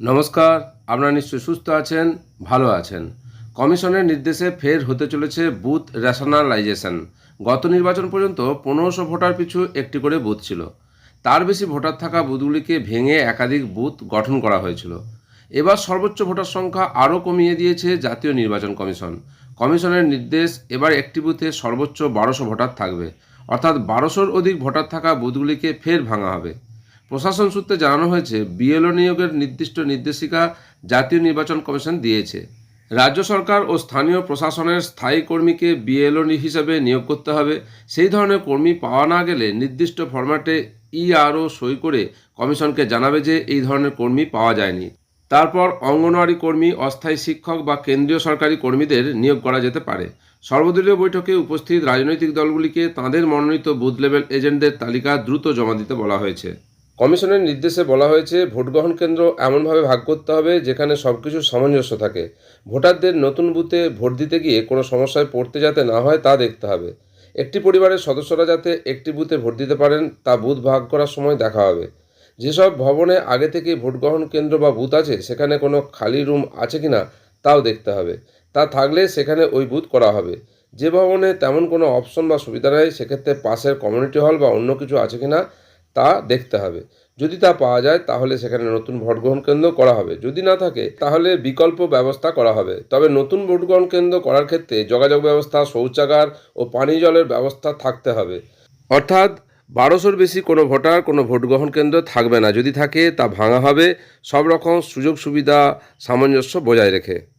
নমস্কার, আপনারা নিশ্চয়ই সুস্থ আছেন, ভালো আছেন। কমিশনের নির্দেশে ফের হতে চলেছে বুথ রেশনালাইজেশন। গত নির্বাচন পর্যন্ত পনেরোশো ভোটার পিছু একটি করে বুথ ছিল। তার বেশি ভোটার থাকা বুথগুলিকে ভেঙে একাধিক বুথ গঠন করা হয়েছিল। এবার সর্বোচ্চ ভোটার সংখ্যা আরও কমিয়ে দিয়েছে জাতীয় নির্বাচন কমিশন। কমিশনের নির্দেশ, এবার একটি বুথে সর্বোচ্চ বারোশো ভোটার থাকবে। অর্থাৎ বারোশোর অধিক ভোটার থাকা বুথগুলিকে ফের ভাঙা হবে। প্রশাসন সূত্রে জানানো হয়েছে, বিএলও নিয়োগের নির্দিষ্ট নির্দেশিকা জাতীয় নির্বাচন কমিশন দিয়েছে। রাজ্য সরকার ও স্থানীয় প্রশাসনের স্থায়ী কর্মীকে বিএলও হিসেবে নিয়োগ করতে হবে। সেই ধরনের কর্মী পাওয়া না গেলে নির্দিষ্ট ফরম্যাটে ইআরও সই করে কমিশনকে জানাবে যে এই ধরনের কর্মী পাওয়া যায়নি। তারপর অঙ্গনওয়াড়ি কর্মী, অস্থায়ী শিক্ষক বা কেন্দ্রীয় সরকারি কর্মীদের নিয়োগ করা যেতে পারে। সর্বদলীয় বৈঠকে উপস্থিত রাজনৈতিক দলগুলিকে তাঁদের মনোনীত বুথ লেভেল এজেন্টদের তালিকা দ্রুত জমা দিতে বলা হয়েছে। কমিশনের নির্দেশে বলা হয়েছে, ভোটগ্রহণ কেন্দ্র এমনভাবে ভাগ করতে হবে যেখানে সব কিছু সামঞ্জস্য থাকে। ভোটারদের নতুন বুথে ভোট দিতে গিয়ে কোনো সমস্যায় পড়তে যাতে না হয় তা দেখতে হবে। একটি পরিবারের সদস্যরা যাতে একটি বুথে ভোট দিতে পারেন, তা বুথ ভাগ করার সময় দেখা হবে। যেসব ভবনে আগে থেকেই ভোট গ্রহণ কেন্দ্র বা বুথ আছে, সেখানে কোনো খালি রুম আছে কি না তাও দেখতে হবে। তা থাকলে সেখানে ওই বুথ করা হবে। যে ভবনে তেমন কোনো অপশন বা সুবিধা নেই, সেক্ষেত্রে পাশের কমিউনিটি হল বা অন্য কিছু আছে কি না তা দেখতে হবে। যদি তা পাওয়া যায়, তাহলে সেখানে নতুন ভোট গ্রহণ কেন্দ্র করা হবে। যদি না থাকে, তাহলে বিকল্প ব্যবস্থা করা হবে। তবে নতুন ভোট গ্রহণ কেন্দ্র করার ক্ষেত্রে যোগাযোগ ব্যবস্থা, শৌচাগার ও পানীয় জলের ব্যবস্থা থাকতে হবে। অর্থাৎ বারোশোর বেশি কোনো ভোটার, কোনো ভোট গ্রহণ কেন্দ্র থাকবে না। যদি থাকে, তা ভাঙা হবে। সব রকম সুযোগ সুবিধা সামঞ্জস্য বজায় রেখে।